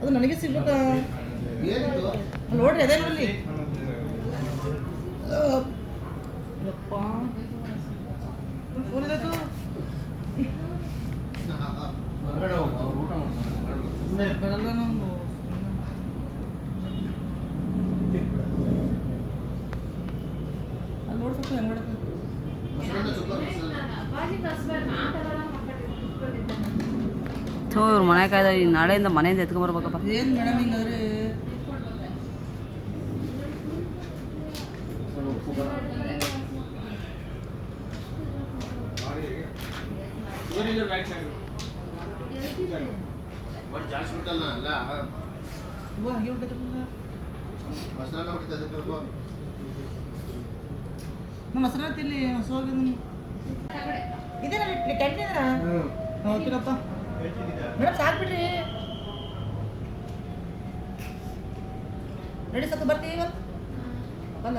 ಅದು ನನಗೆ ಸಿಗ್ಬೇಕಾ ಅಲ್ಲಿ ನೋಡ್ರಿ ಅದೇ ನೋಡಿ ಯಪ್ಪ ಫೋನ್ ಇದಾಯ್ತು ಹೊರಗಡೆ ಹೋಗು ಅವ್ರು ಥೋ ಇವ್ರು ಮನೆ ಕಾಯ್ದ ಈ ನಾಳೆಯಿಂದ ಮನೆಯಿಂದ ಎತ್ಕೊಂಬರ್ಬೇಕಪ್ಪ. ಏನು ಮೇಡಮ್ ಹಿಂಗಾದ್ರೆ ನಮ್ಮ ಹೆಸರು ತಿಲ್ಲಿ ಹೊಸವಾಗಿ ಇದೇನ ಕ್ಯಾಂಟೀನ್ ಇದರ ಹೋಗ್ತೀರಪ್ಪ ಮೇಡಮ್, ಸಾಕು ಬಿಡ್ರಿ. ರೆಡಿ ಸತ್ತು ಬರ್ತೀವಿ ಇವತ್ತು ಅಲ್ಲ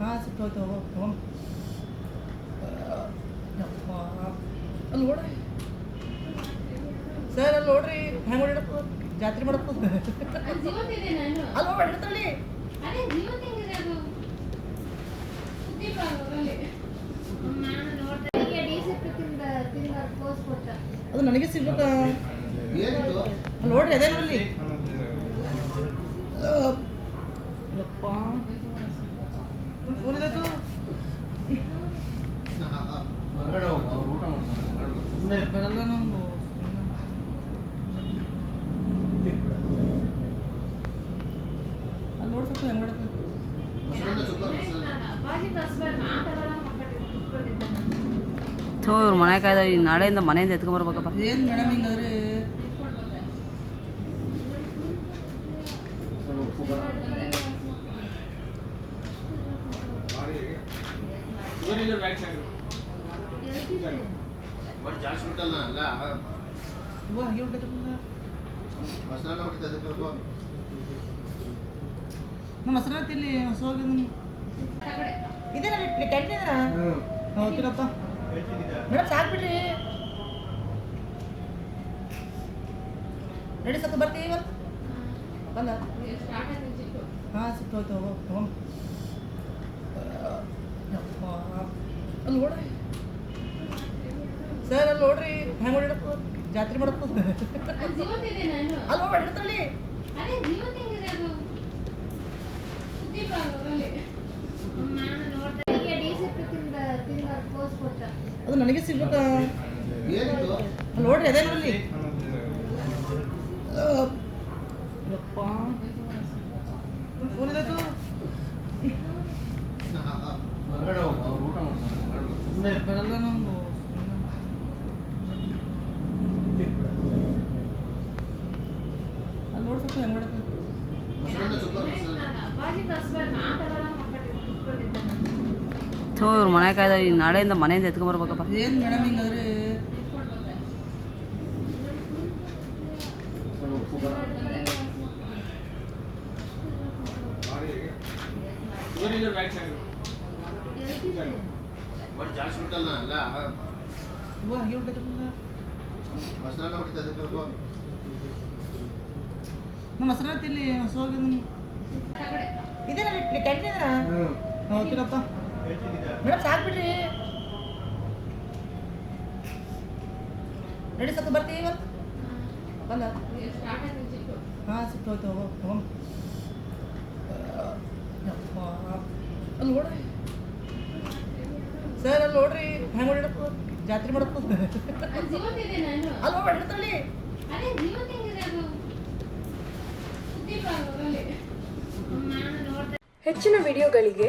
ಹಾಂ ಸಿಕ್ತು ಹೋಯ್ತು, ಹೋಗೋ ಅಲ್ಲಿ ನೋಡ್ರಿ ಸರ್, ಅಲ್ಲಿ ನೋಡ್ರಿ. ಹೆಂಗ್ ಹೊಡಿಡಪ್ಪ ಜಾತ್ರೆ ಮಾಡಪ್ಪ ಅಲ್ಲಿ ನೋಡಿ ಹಿಡ್ತಲ್ಲಿ ಅದು ನನಗೆ ಸಿಗುತ್ತಾ? ಏನಿದು? ಅಲ್ಲಿ ನೋಡ್ರಿ ಅದೇ ನೋಡಿ ಯಪ್ಪ. ಫೋನ್ ಇದಾಯ್ತು ಹೊರಗಡೆ ಹೋಗು ಊಟ ಮಾಡ್ತಾರೆ ಬರಲ್ಲ ನಾವು ಅಲ್ಲಿ ನೋಡಿ ಸ್ವಲ್ಪ ಹೆಂಗ್ ಮಸಾಲ ಥೋ ಇವ್ರು ಮನೆ ಕಾಯ್ದ ಈ ನಾಳೆಯಿಂದ ಮನೆಯಿಂದ ಎತ್ಕೊಂಬರ್ಬೇಕಪ್ಪ ಏನು ಮೇಡಮ್ ಹಿಂಗಾದ್ರೆ? ಸ್ವಲ್ಪ ಉಪ್ಪು ಖಾರ. ಒಟ್ಟು ಜಾಸ್ತಿ ಬಿಟ್ಟಲ್ಲ ಅಲ್ಲ ಇವಾಗ ಹಾಗೆ ಹೊಟ್ಟೆ ಮಸಾಲ ಹೊಡಿತದೆ ಸ್ವಲ್ಪ ನಮ್ಮ ಹೆಸರು ತಿಲ್ಲಿ ಹೊಸವಾಗಿ ಇದೇನ? ಕ್ಯಾಂಟೀನ್ ಇದರ ಹೋಗ್ತೀರಪ್ಪ ಮೇಡಮ್ ಸಾಕು ಬಿಡ್ರಿ. ರೆಡಿ ಸತ್ತು ಬರ್ತೀವಿ ಅಲ್ಲ ಹಾಂ ಯಪ್ಪ. ಅಲ್ಲಿ ನೋಡ್ರಿ ಸರ್ ಅಲ್ಲಿ ನೋಡ್ರಿ. ಹೆಂಗೆ ಹೊಡಿಡಪ್ಪ ಜಾತ್ರೆ ಮಾಡಪ್ಪ ಅಲ್ಲಿ ಹೋಗಿ ಹಿಡ್ತಲ್ಲಿ ನನಗೆ ಸಿಗ್ಬೇಕಾ? ಅಲ್ಲಿ ನೋಡ್ರಿ ಅದೇ ನೋಡಿ ಯಪ್ಪ. ಫೋನ್ ಇದಾಯ್ತು ಹೊರಗಡೆ ಹೋಗು ಅವ್ರು ಥೋ ಇವ್ರು ಮನೆ ಕಾಯ್ದ ಈ ನಾಳೆಯಿಂದ ಮನೆಯಿಂದ ಎತ್ಕೊಂಬರ್ಬೇಕಪ್ಪ ಏನು ಮೇಡಮ್ ಹಿಂಗಾದ್ರೆ ಸ್ವಲ್ಪ ಉಪ್ಪು ಖಾರ. ಒಟ್ಟು ಜಾಸ್ತಿ ಬಿಟ್ಟಲ್ಲ ಅಲ್ಲ? ಇವಾಗ ಹಾಗೆ ಹೊಟ್ಟೆ ಮಸಾಲ ಹೊಡಿತದೆ ಸ್ವಲ್ಪ ನಮ್ಮ ಹೆಸರು ತಿಲ್ಲಿ ಹೊಸವಾಗಿ ಇದೇನ ಕ್ಯಾಂಟೀನ್ ಇದರ ಹೋಗ್ತೀರಪ್ಪ ಮೇಡಮ್, ಸಾಕು ಬಿಡ್ರಿ. ರೆಡಿ ಸತ್ತು ಬರ್ತೀವಿ ಇವತ್ತು. ಅಲ್ಲ ಹಾಂ, ಸಿಕ್ತು, ಹೋಯ್ತು, ಹೋಗೋ ಅಲ್ಲಿ ನೋಡ್ರಿ. ಸರ್ ಅಲ್ಲಿ ನೋಡ್ರಿ. ಹೆಂಗೆ ಹೊಡಿಡಪ್ಪ ಜಾತ್ರೆ ಮಾಡಪ್ಪ? ಅಲ್ಲಿ ಹಿಡ್ತಲ್ಲಿ ಹೆಚ್ಚಿನ ವಿಡಿಯೋಗಳಿಗೆ